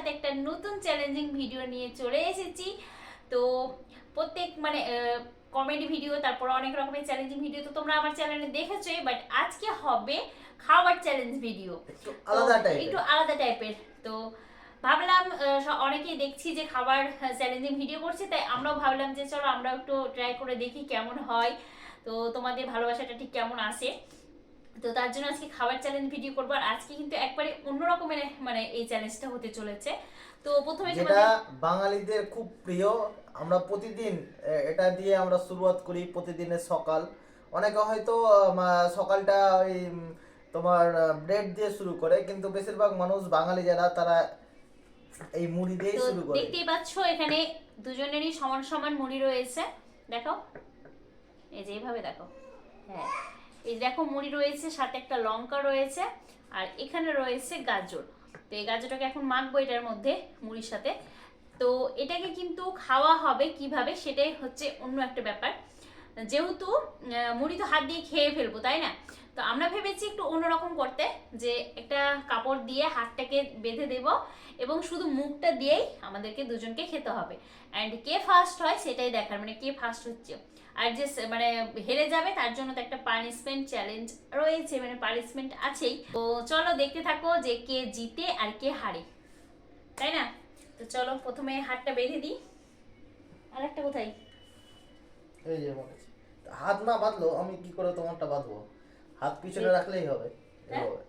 সাথে একটা নতুন চ্যালেঞ্জিং ভিডিও নিয়ে চলে এসেছি। তো প্রত্যেক মানে কমেডি ভিডিও তারপর অনেক রকমের চ্যালেঞ্জিং ভিডিও তো তোমরা আমার চ্যানেলে দেখেছোই বাট আজকে হবে খাবার চ্যালেঞ্জ ভিডিও একটু আলাদা টাইপের তো ভাবলাম অনেকেই দেখছি যে খাবার চ্যালেঞ্জিং ভিডিও করছে তাই আমরাও ভাবলাম যে চলো আমরা একটু ট্রাই করে দেখি কেমন হয়। তো তোমাদের ভালোবাসাটা ঠিক কেমন আসে তো তার জন্য আজকে খাবার চ্যালেঞ্জ ভিডিও করব। আর আজকে কিন্তু একবারে অন্য রকমের মানে এই চ্যালেঞ্জটা হতে চলেছে। তো প্রথমে যেটা বাঙালিদের খুব প্রিয় আমরা প্রতিদিন এটা দিয়ে আমরা শুরুয়াত করি প্রতিদিনের সকাল। অনেকে হয়তো সকালটা ওই তোমার ব্রেড দিয়ে শুরু করে কিন্তু বেশিরভাগ মানুষ বাঙালি যারা তারা এই মুড়ি দিয়ে শুরু করে। দেখতেই পাচ্ছ এখানে দুজনেরই সমান সমান মুড়ি রয়েছে। দেখো এই যে এইভাবে দেখো। হ্যাঁ। এই দেখো মুড়ি রয়েছে, সাথে একটা লঙ্কা রয়েছে, আর এখানে রয়েছে গাজর। তো এই গাজরটাকে এখন মাখবো এটার মধ্যে মুড়ির সাথে। তো এটাকে কিন্তু খাওয়া হবে কীভাবে সেটাই হচ্ছে অন্য একটা ব্যাপার। যেহেতু মুড়ি তো হাত দিয়ে খেয়ে ফেলব, তাই না? তো আমরা ভেবেছি একটু অন্যরকম করতে, যে একটা কাপড় দিয়ে হাতটাকে বেঁধে দেব এবং শুধু মুখটা দিয়েই আমাদেরকে দুজনকে খেতে হবে। অ্যান্ড কে ফার্স্ট হয় সেটাই দেখার মানে কে ফার্স্ট হচ্ছে। আর যে মানে হেরে যাবে তার জন্য তো একটা পানিশমেন্ট চ্যালেঞ্জ রয়েছে মানে পানিশমেন্ট আছেই। তো চলো দেখতে থাকো যে কে জিতে আর কে হারে। তাই না? তো চলো প্রথমে হাতটা বেঁধে দিই। আর একটা কোথায়? এই যে হাত না বাঁধলো আমি কি করে তোমারটা বাঁধবো? হাত পিছনে রাখলেই হবে হ্যাঁ? এভাবে।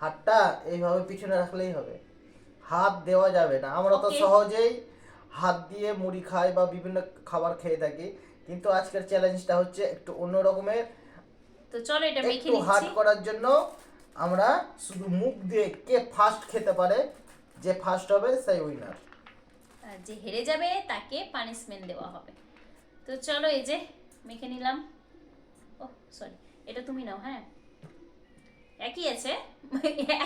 হাতটা এইভাবে পিছনে রাখলেই হবে। হাত দেওয়া যাবে না। আমরা তো সহজেই হাত দিয়ে মুড়ি খাই বা বিভিন্ন খাবার খেয়ে থাকি। কিন্তু আজকের চ্যালেঞ্জটা হচ্ছে একটু অন্য রকমের তো চলো এটা মেখে একটু হার্ড করার জন্য আমরা শুধু মুখ দিয়ে কে ফার্স্ট খেতে পারে যে ফার্স্ট হবে সেই উইনার আর যে হেরে যাবে তাকে পানিশমেন্ট দেওয়া হবে। তো চলো এই যে মেখে নিলাম। ও সরি এটা তুমি নাও হ্যাঁ? একই আছে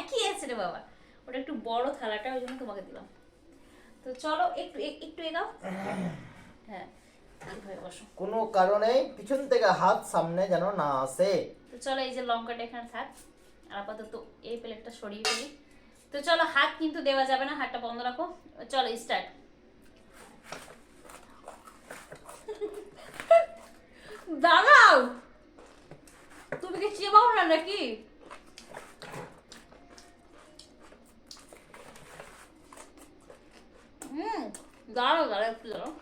একই আছে রে বাবা। ওটা একটু বড় থালাটা ওই জন্য তোমাকে দিলাম। তো চলো একটু একটু এগাও। হ্যাঁ কোনো কারণে পিছন থেকে হাত সামনে যেন না আসে। তো চলো এই যে লঙ্কাটা এখানে থাক। আর আপাতত এই প্লেটটা সরিয়ে ফেলি। তো চলো হাত কিন্তু দেওয়া যাবে না হাতটা বন্ধ রাখো। চলো স্টার্ট দাঁড়াও! তুমি কি চেবাও না নাকি? হুম, দাঁড়াও দাঁড়াও, একটু দাঁড়াও।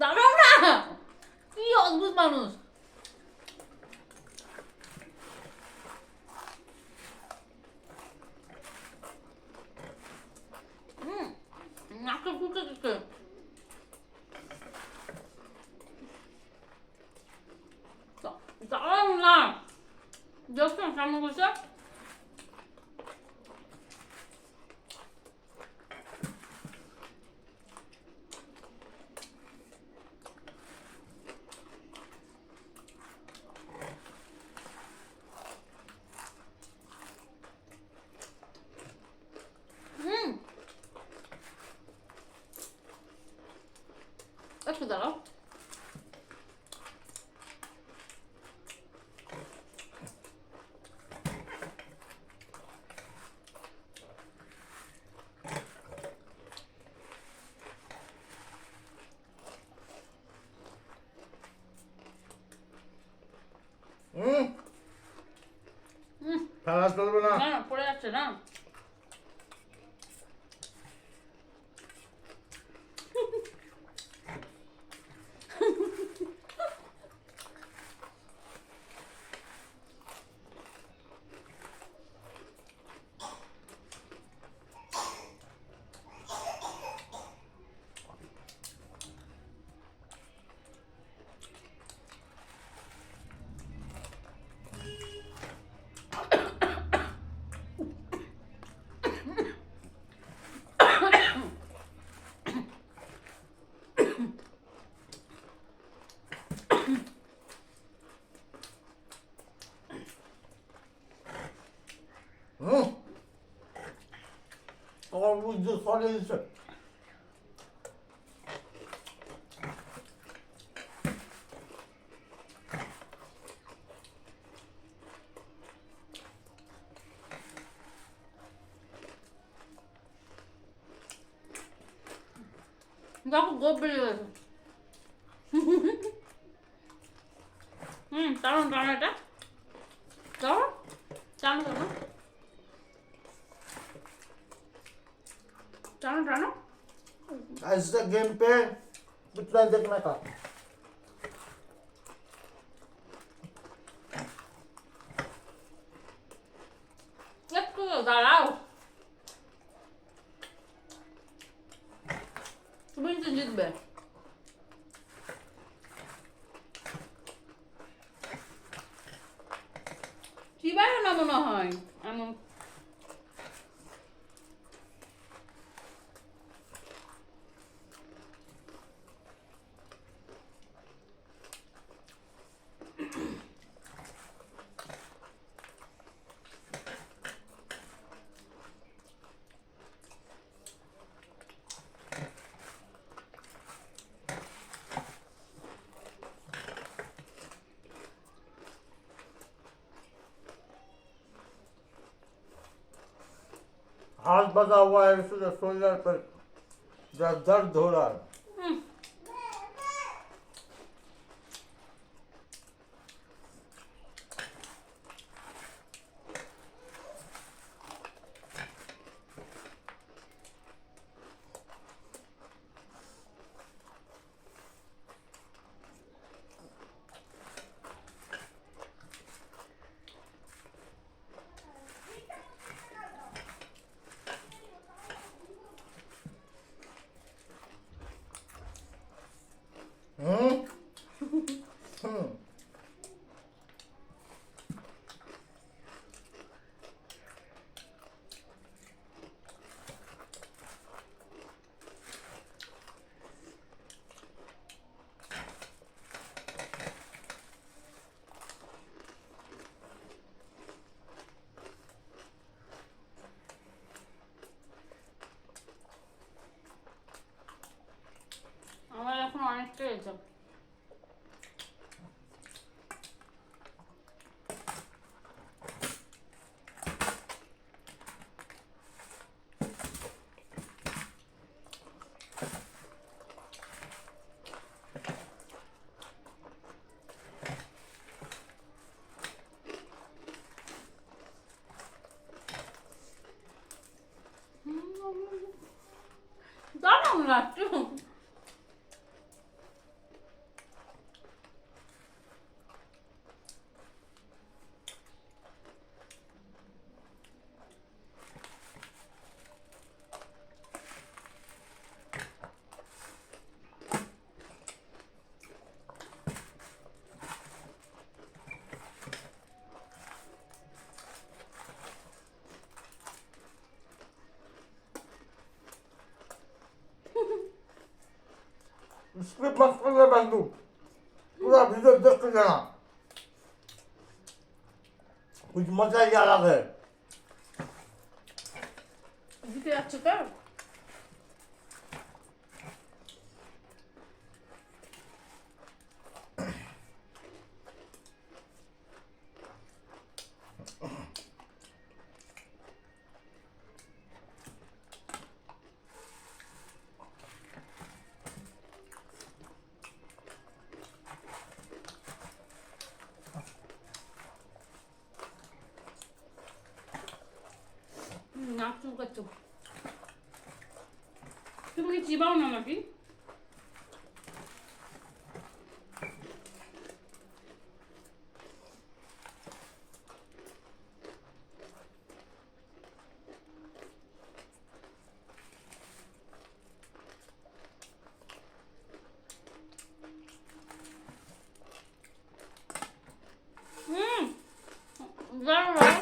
দাঁড়াও না! কি অদ্ভুত মানুষ হুম নাকে ফুটে দিচ্ছে দা- দাঁড়াও না দেখছেন সামনে বসে হুম একটু দাঁড়াও হুম হুম ফেলা চলবে না না না bu ince söylediyse. 나도 그거 빌려줘. 응, 따로 따로 해 Azıcık gempe bitmezdik tu kadar. Yapmıyor daral. Bunu cicid be. কি বানানো মনে হয় não हाथ बजा हुआ है इसलिए शोल्डर पर दर्द हो रहा है দাঁড়াও Sıkı paspalya bendim. Bu da bize döktü yana. Uçmasa yaradı. Bir de açıdan. 똑같죠? তুমি কি চিবাও না নাকি 음! 나랑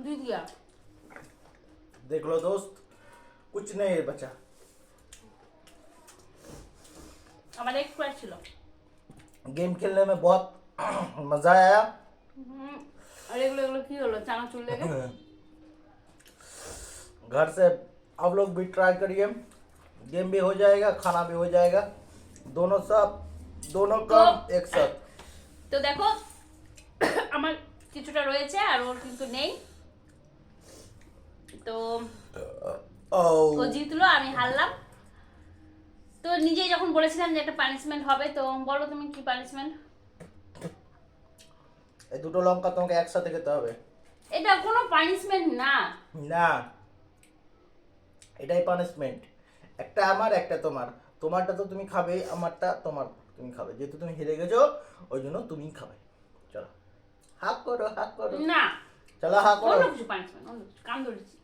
দুই দিয়া देख लो दोस्त कुछ नहीं है बचा আমার একটু আর ছিল गेम खेलने में बहुत मजा आया হুম, আর এগুলো এগুলো কি হলো চানাচুর লেগে घर से आप लोग भी ट्राई करिए गेम भी हो जाएगा खाना भी हो जाएगा दोनों सब दोनों काम एक साथ তো দেখো আমার কিছুটা রয়েছে আর ওর কিন্তু নেই তো ও ओ জিতলো আমি হারলাম। তো নিজেই যখন বলেছিলাম যে একটা পানিশমেন্ট হবে তো বলো তুমি কি পানিশমেন্ট এই দুটো লঙ্কা তোমাকে একসাথে খেতে হবে। এটা কোনো পানিশমেন্ট না। না। এটাই পানিশমেন্ট একটা আমার একটা তোমার। তোমারটা তো তুমি খাবে আমারটা তোমার তুমি খাবে। যেহেতু তুমি হেরে গেছো ওই জন্য তুমি খাবে। চলো। হাক করো হাক করো। না। চলো হাক করো। অন্য কিছু পানিশমেন্ট অন্য কিছু। কান ধরেছি।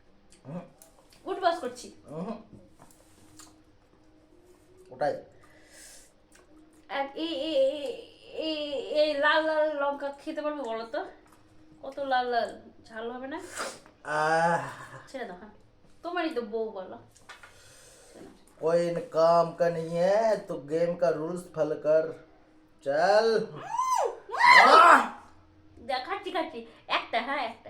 হুম, উঠবাস করছি হুম। ওটাই আর এই এই- এই- এই- এই লাল লাল লঙ্কা খেতে পারবো বলো তো কত লাল লাল ঝাল হবে না আহ, ছেড়ে দাও হ্যাঁ তোমারই তো বউ বলো ছেড়ে দাও। कोई न काम का नहीं है तो गेम का रूल्स फॉलो कर चल आह! দেখ খাচ্ছি খাচ্ছি একটা হ্যাঁ একটা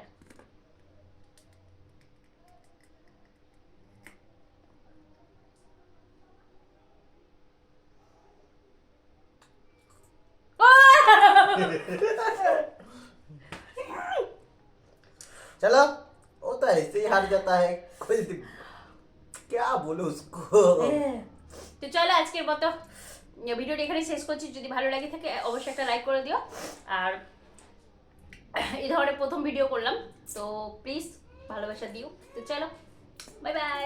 चलो वो तो ऐसे ही हार जाता है कोई दिक- क्या बोलो उसको তো চলো আজকের মতো ভিডিওটি এখানে শেষ করছি যদি ভালো লাগে থাকে অবশ্যই একটা লাইক করে দিও আর এই ধরনের প্রথম ভিডিও করলাম তো প্লিজ ভালোবাসা দিও তো চলো বাই বাই